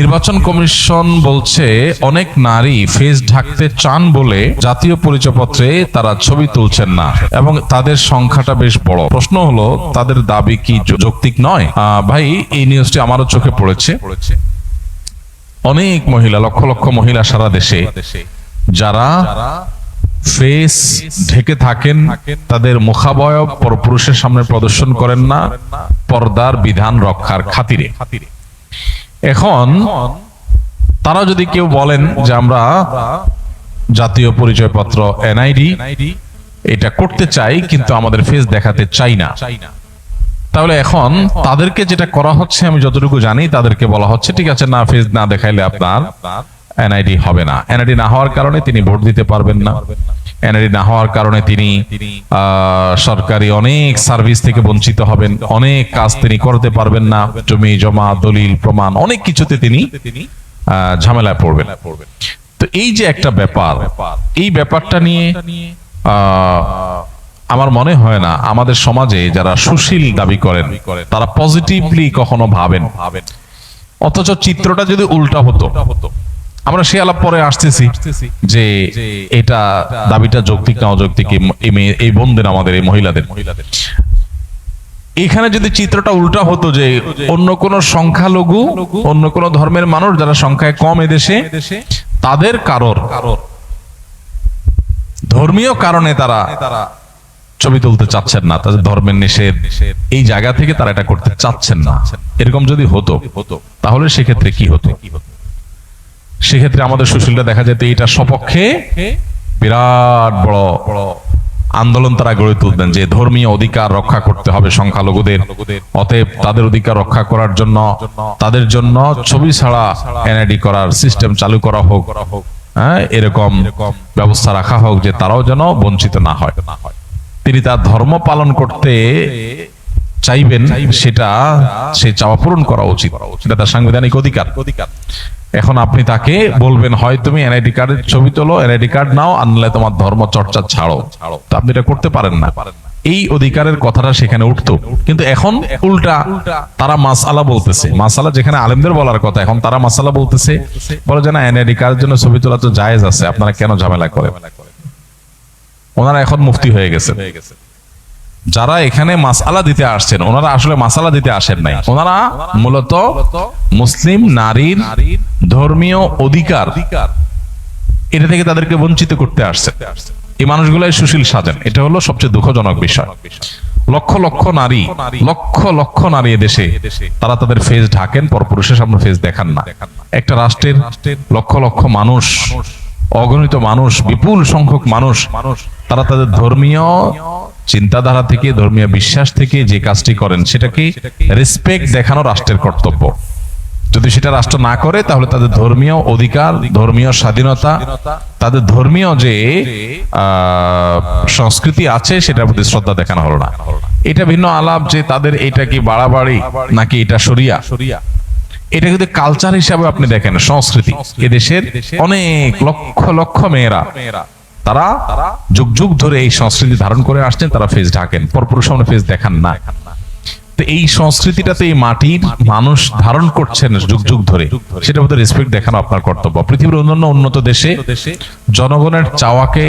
নির্বাচন কমিশন বলছে, অনেক নারী ফেস ঢাকতে চান বলে জাতীয় পরিচয়পত্রে তারা ছবি তুলছেন না এবং তাদের সংখ্যাটা বেশ বড়। প্রশ্ন হলো, তাদের দাবি কি যৌক্তিক নয়? ভাই, এই নিউজটি আমারও চোখে পড়েছে। অনেক মহিলা, লক্ষ লক্ষ মহিলা সারা দেশে, যারা ফেস ঢেকে থাকেন, তাদের মুখাবয়ব পরপুরুষের সামনে প্রদর্শন করেন না, পর্দার বিধান রক্ষার খাতিরে। এখন তারা যদি কেউ বলেন যে আমরা জাতীয় পরিচয়পত্র এনআইডি এটা করতে চাই, কিন্তু আমাদের ফেস দেখাতে চাই না। তাহলে এখন তাদেরকে যেটা করা হচ্ছে, আমি যতটুকু জানি, তাদেরকে বলা হচ্ছে, ঠিক আছে, না ফেস না দেখাইলে আপনার এনআইডি হবে না। এনআইডি না হওয়ার কারণে তিনি ভোট দিতে পারবেন না। এনআইডি না হওয়ার কারণে তিনি সরকারি অনেক সার্ভিস থেকে বঞ্চিত হবেন, অনেক কাজ তিনি করতে পারবেন না, জমি, জমা, দলিল, প্রমাণ, অনেক কিছুতে তিনি ঝামেলায় পড়বেন। তো এই যে একটা ব্যাপার, এই ব্যাপারটা নিয়ে আমার মনে হয় না, আমাদের সমাজে যারা সুশীল দাবি করেন, তারা পজিটিভলি কখনো ভাবেন। অথচ চিত্রটা যদি উল্টা হতো আমরা সে আলাপ পরে আসতেছি যে এটা দাবিটা যৌক্তিক না অযৌক্তিক এই- বোনদের আমাদের এই মহিলাদের। এখানে যদি চিত্রটা উল্টা হতো যে অন্য কোন সংখ্যালঘু অন্য কোন ধর্মের মানুষ যারা সংখ্যায় কম এদেশে তাদের কারোর ধর্মীয় কারণে তারা ছবি তুলতে চাচ্ছেন না তাদের ধর্মের নিষেধ এই জায়গা থেকে তারা এটা করতে চাচ্ছেন না। এরকম যদি হতো হতো তাহলে সেক্ষেত্রে কি হতো? সেক্ষেত্রে আমাদের সুশীলটা দেখা যেত এটা সপক্ষে বিরাট বড় আন্দোলন তারা গড়ে তুলতেন যে ধর্মীয় অধিকার রক্ষা করতে হবে সংখ্যালঘুদের। অতএব তাদের অধিকার রক্ষা করার জন্য, তাদের জন্য ছবি ছাড়া এনআইডি করার সিস্টেম চালু করা হোক হ্যাঁ এরকম ব্যবস্থা রাখা হোক যে তারাও যেন বঞ্চিত না হয়। তিনি তার ধর্ম পালন করতে চাইবেন, সেটা সে চাওয়া পূরণ করা উচিত। সেটা তার সাংবিধানিক অধিকার অধিকার। এখন আপনি তাকে বলবেন, হয় তুমি এনআইডি কার্ডের ছবি তোলো, এনআইডি কার্ড নাও আনলে তোমার ধর্ম চর্চা ছাড়ো। তো আপনি এটা করতে পারেন না। এই অধিকারের কথাটা সেখানে উঠতো। কিন্তু এখন উল্টা তারা মাসালা বলতেছে। মাসালা যেখানে আলেমদের বলার কথা, এখন তারা মাসালা বলতেছে, বলে যে, না, এনআইডি কার্ডের জন্য ছবি তোলা তো জায়েজ আছে, আপনারা কেন ঝামেলা করে ওনারা এখন মুফতি হয়ে গেছে যারা এখানে মাসালা দিতে আসছেন, ওনারা আসলে মাসালা দিতে আসেন নাই। ওনারা মূলত মুসলিম নারীর ধর্মীয় অধিকার এটা থেকে তাদেরকে বঞ্চিত করতে আসছে এই মানুষগুলাই সুশীল সাজেন, এটা হলো সবচেয়ে দুঃখজনক বিষয়। লক্ষ লক্ষ নারী, লক্ষ লক্ষ নারী দেশে তারা তাদের ফেস ঢাকেন, পরপুরুষের সামনে ফেস দেখান না। একটা রাষ্ট্রের লক্ষ লক্ষ মানুষ, অগণিত মানুষ, বিপুল সংখ্যক মানুষ, তারা তাদের ধর্মীয় চিন্তাধারা থেকে, ধর্মীয় বিশ্বাস থেকে যে কাজটি করেন সেটাকে রেসপেক্ট দেখানো রাষ্ট্রের কর্তব্য? যদি সেটা রাষ্ট্র না করে, তাহলে তাদের ধর্মীয় অধিকার, ধর্মীয় স্বাধীনতা, তাদের ধর্মীয় যে সংস্কৃতি আছে, সেটার প্রতি শ্রদ্ধা দেখানো হলো না। এটা ভিন্ন আলাপ যে তাদের এটা কি বাড়াবাড়ি নাকি এটা সরিয়া এটা কিন্তু কালচার হিসাবে আপনি দেখেন, সংস্কৃতি, এদেশের অনেক লক্ষ লক্ষ মেয়েরা তারা যুগ যুগ ধরে এই সংস্কৃতি ধারণ করে আসছেন, তারা ফেস ঢাকেন পরপুরুষ সামনে ফেস দেখান না। তো এই সংস্কৃতিটাতে এই মাটির মানুষ ধারণ করছেন যুগ যুগ ধরে। সেটার মধ্যে রেসপেক্ট দেখানো আপনার কর্তব্য। পৃথিবীর অন্যান্য উন্নত দেশে জনগণের চাওয়াকে